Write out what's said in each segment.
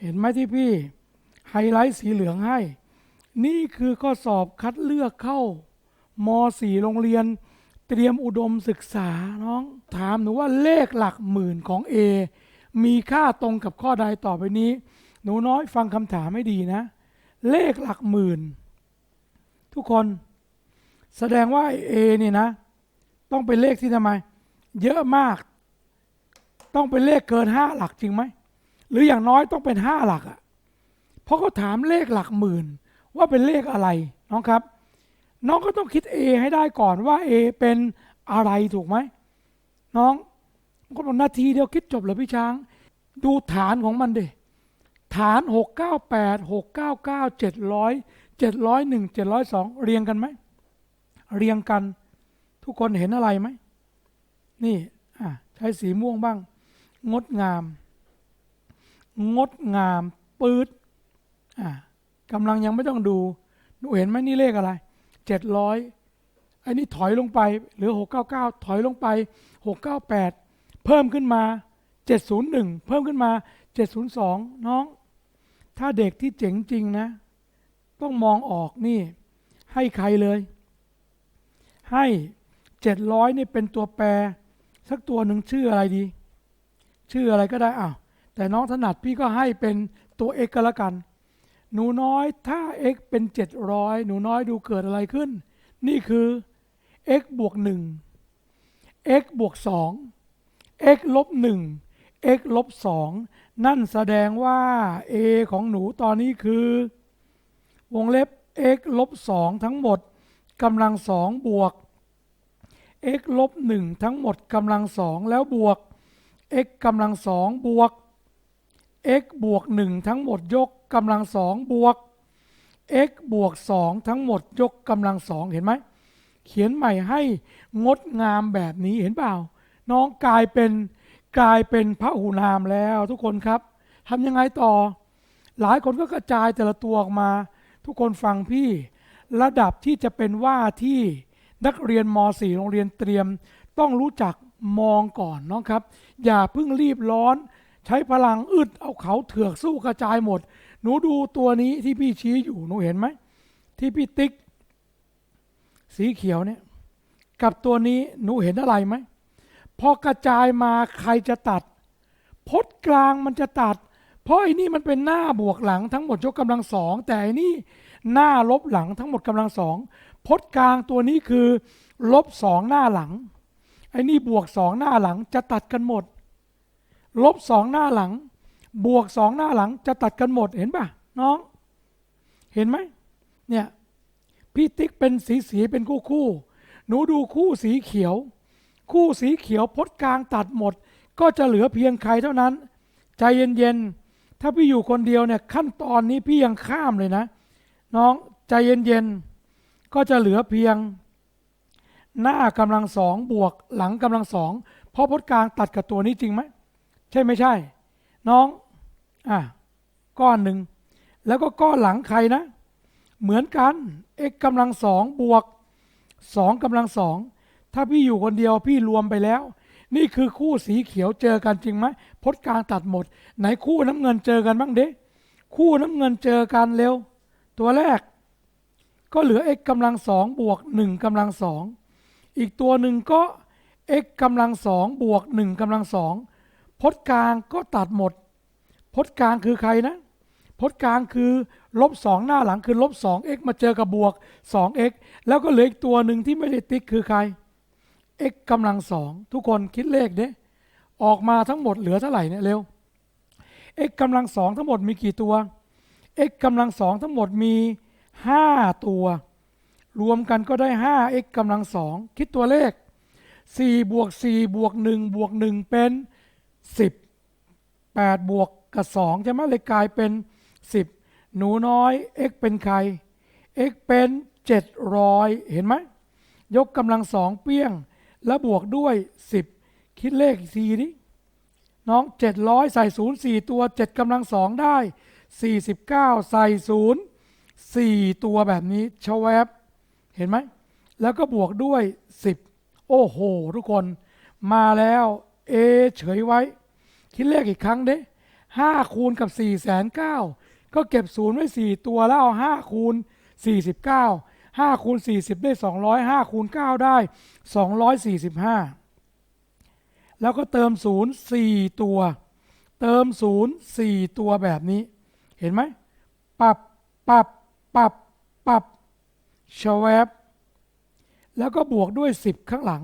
เห็นไหมที่พี่ไฮไลท์สีเหลืองให้ นี่คือข้อสอบคัดเลือกเข้าม4โรงเรียน เตรียมอุดมศึกษาน้องถามหนูว่าเลขหลักหมื่นของ A มีค่าตรงกับข้อใดต่อไปนี้ หนูน้อยฟังคำถามให้ดีนะ เลขหลักหมื่น ทุกคน แสดงว่า A นี่นะ ต้องเป็นเลขที่ทำไม เยอะมาก ต้องเป็นเลขเกินห้าหลักจริงไหม หรืออย่างน้อยต้องเป็นห้าหลักอะ่ะเพราะเขาถามเลขหลักหมื่น ว่าเป็นเลขอะไรน้องครับ น้องก็ต้องคิด A ให้ได้ก่อนว่า A เป็นอะไรถูกไหมน้องก็บอกนาทีเดียวคิดจบเลยพี่ช้าง ดูฐานของมันดิฐาน 698 699 700 701 702 เรียงกันไหม เรียงกัน ทุกคนเห็นอะไรไหม นี่ใช้สีม่วงบ้าง งดงาม งดงามปื๊ดอะกำลังยังไม่ต้องดูหนูเห็นไหมนี่เลขอะไรเจ็ดร้อยอันนี้ถอยลงไปเหลือหกเก้าเก้าถอยลงไปหกเก้าแปดเพิ่มขึ้นมาเจ็ดศูนย์หนึ่งเพิ่มขึ้นมาเจ็ดศูนย์สองน้อง ถ้าเด็กที่เจ๋งจริงนะ ต้องมองออกนี่ ให้ใครเลย ให้เจ็ดร้อยนี่เป็นตัวแปร สักตัวหนึ่งชื่ออะไรดี ชื่ออะไรก็ได้อ้าว แต่น้องถนัดพี่ก็ให้เป็นตัว x ก็แล้วกัน หนูน้อยถ้า x เป็น 700 หนูน้อยดูเกิดอะไรขึ้น นี่คือ x บวก 1 x บวก 2 x ลบ 1 x ลบ 2 นั่นแสดงว่า a ของหนูตอนนี้คือ วงเล็บ x ลบ 2 ทั้งหมดกำลัง 2 บวก x ลบ 1 ทั้งหมดกำลัง 2 แล้วบวก x กำลัง 2 บวก x บวก 1 ทั้งหมดยกกำลัง2บวก x บวก 2 ทั้งหมดยกกำลัง2เห็นไหม เขียนใหม่ให้งดงามแบบนี้เห็นเปล่า น้องกลายเป็นกลายเป็นพระหูนามแล้วทุกคนครับทำยังไงต่อ หลายคนก็กระจายแต่ละตัวออกมา ทุกคนฟังพี่ ระดับที่จะเป็นว่าที่นักเรียนม .4 โรงเรียนเตรียม ต้องรู้จักมองก่อนน้องครับ อย่าเพิ่งรีบร้อน ใช้พลังอึดเอาเขาเถือกสู้กระจายหมด หนูดูตัวนี้ที่พี่ชี้อยู่หนูเห็นไหม ที่พี่ติ๊ก สีเขียวเนี่ย กับตัวนี้หนูเห็นอะไรไหมพอกระจายมาใครจะตัดพจน์กลางมันจะตัด เพราะไอ้นี่มันเป็นหน้าบวกหลังทั้งหมดยกกำลังสองแต่อันนี่หน้าลบหลังทั้งหมดกำลังสองพจน์กลางตัวนี้คือลบสองหน้าหลังไอ้นี่บวกสองหน้าหลังจะตัดกันหมด ลบสองหน้าหลัง บวกสองหน้าหลังจะตัดกันหมดเห็นป่ะ น้อง เห็นไหมเนี่ยพี่ติ๊กเป็นสีสีเป็นคู่คู่หนูดูคู่สีเขียว คู่สีเขียวพจน์กลางตัดหมด ก็จะเหลือเพียงใครเท่านั้น ใจเย็นๆ ถ้าพี่อยู่คนเดียวเนี่ยขั้นตอนนี้พี่ยังข้ามเลยนะ น้องใจเย็นๆ ก็จะเหลือเพียง หน้ากำลังสองบวกหลังกำลังสองเพราะพจน์กลางตัดกับตัวนี้จริงไหม ช่ไม่ใช่ น้องอะก้อนหนึ่งแล้วก็ก้อนหลังใครนะ เหมือนกัน x กำลังสองบวกสองกำลังสองถ้าพี่อยู่คนเดียวพี่รวมไปแล้ว นี่คือคู่สีเขียวเจอกันจริงไหมพจน์กลางตัดหมด ไหนคู่น้ำเงินเจอกันบ้างเด้คู่น้ำเงินเจอกันเร็ว ตัวแรก ก็เหลือ x กำลังสองบวกหนึ่งกำลังสองอีกตัวหนึ่งก็ x กำลังสองบวกหนึ่งกำลังสอง พจน์กลางก็ตัดหมด พจน์กลางคือใครนะ พจน์กลางคือลบสองหน้าหลังคือลบสอง x มาเจอกับบวกสอง x แล้วก็เหลืออีกตัวหนึ่งที่ไม่ได้ติ๊กคือใคร x กำลังสองทุกคนคิดเลขเด้ออกมาทั้งหมดเหลือเท่าไหร่เนี่ยเร็ว x กำลังสองทั้งหมดมีกี่ตัว x กำลังสองทั้งหมดมีห้าตัว รวมกันก็ได้ 5x กำลังสองคิดตัวเลข 4 บวก 4 บวก 1 บวก 1 เป็น 10 8 บวกกับ 2 ใช่ไหมเลยกลายเป็น 10 หนูน้อย x เป็นใคร x เป็น 700 เห็นไหม ยกกำลังสองเปี้ยง แล้วบวกด้วย 10 คิดเลขอีกทีนี้น้อง 700 ใส่ 0 4 ตัว 7กำลังสองได้ 49 ใส่ 0 4 ตัวแบบนี้ชแวบเห็นไหม แล้วก็บวกด้วย 10 โอ้โห ทุกคนมาแล้ว A เฉยไว้ คิดเลขอีกครั้งเด้ห้าคูณกับสี่แสนเก้าก็เก็บศูนย์ไว้สี่ตัวแล้วเอาห้าคูณสี่สิบเก้าห้าคูณสี่สิบได้สองร้อยห้าคูณเก้าได้สองร้อยสี่สิบห้าแล้วก็เติมศูนย์สี่ตัว เติมศูนย์สี่ตัวแบบนี้ เห็นไหมปรับปรับปรับปรับชวบแล้วก็บวกด้วย10ข้างหลัง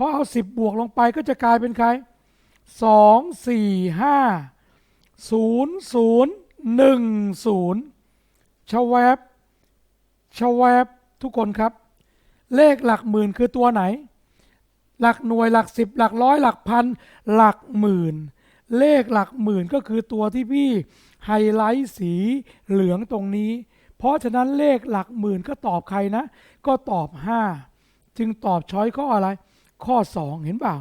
พอเอา 10 บวกลงไปก็จะกลายเป็นใคร 2 4 5 0 0 1 0ชแวบชแวบทุกคนครับ เลขหลักหมื่นคือตัวไหน หลักหน่วยหลักสิบหลักร้อยหลักพัน หลักหมื่น เลขหลักหมื่นก็คือตัวที่พี่ไฮไลท์สีเหลืองตรงนี้ เพราะฉะนั้นเลขหลักหมื่นก็ตอบใครนะ ก็ตอบ 5 จึงตอบช้อยข้ออะไร ข้อ 2 เห็นเปล่า